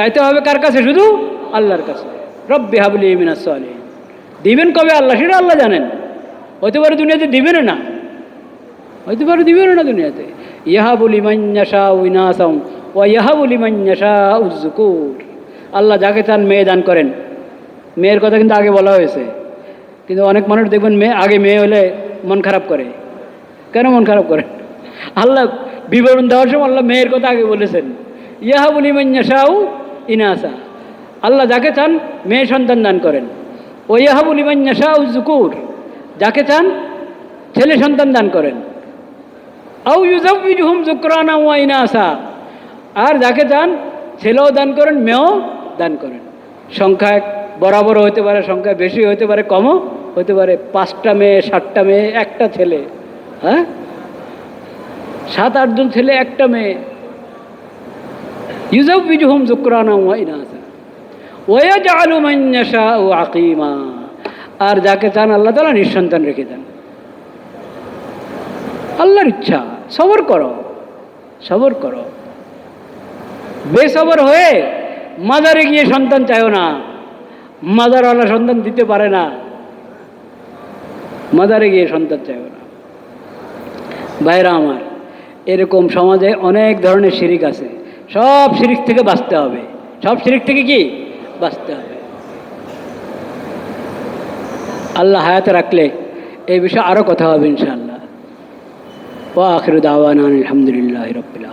চাইতে হবে কার কাছে? শুধু আল্লাহর কাছে। রব্বি হাবলি মিনাস সালিহিন। দিবেন কবে আল্লাহ? সেটা আল্লাহ জানেন। হতে পারে দুনিয়াতে দিবেন না। হয়তো পারে দিবেন না দুনিয়াতে। ইয়াহাবুল ইমান্যাশা উইনাসাম ও ইয়াহাবুল ইমান্যাশা উজ্জুকুর আল্লাহ যাকে চান মেয়ে দান করেন। মেয়ের কথা কিন্তু আগে বলা হয়েছে। কিন্তু অনেক মানুষ দেখবেন মেয়ে আগে মেয়ে হলে মন খারাপ করে। কেন মন খারাপ করে? আল্লাহ বিবরণ দেওয়ার সময় আল্লাহ মেয়ের কথা আগে বলেছেন। ইয়াহাবুল ইমান্যাশাউ ইনাসা। আল্লাহ যাকে চান মেয়ে সন্তান দান করেন। ও ইয়াহাবুল ইমান্যাশাউ জুকুর যাকে চান ছেলে সন্তান দান করেন। আউ ইউজাউজুহুম যুকরানা ওয়া ইনাসা। আর যাকে চান ছেলেও দান করেন, মেয়েও দান করেন। সংখ্যা বরাবর হতে পারে সংখ্যা বেশি হতে পারে, কমও হতে পারে। পাঁচটা মেয়ে, সাতটা মেয়ে, একটা ছেলে। হ্যাঁ? সাত আটজন ছেলে, একটা মেয়ে। ইয়াশাউ আকিমা আর যাকে চান আল্লাহ তাআলা নিঃসন্তান রেখে দেন। আল্লাহর ইচ্ছা, সবর করো সবর করো। বেসবর হয়ে মাদারে গিয়ে সন্তান চাইও না। মাজারওয়ালা সন্তান দিতে পারে না। মাদারে গিয়ে সন্তান চাইও না। ভাইরা আমার, এরকম সমাজে অনেক ধরনের শিরিক আছে। সব শিরিক থেকে বাঁচতে হবে। সব শিরিক থেকে কি? বাঁচতে হবে। আল্লাহ হায়াতে রাখলে এই বিষয়ে আরও কথা হবে ইনশাআল্লাহ। ও আখির দাওয়ান আলহামদুলিল্লাহ রবিল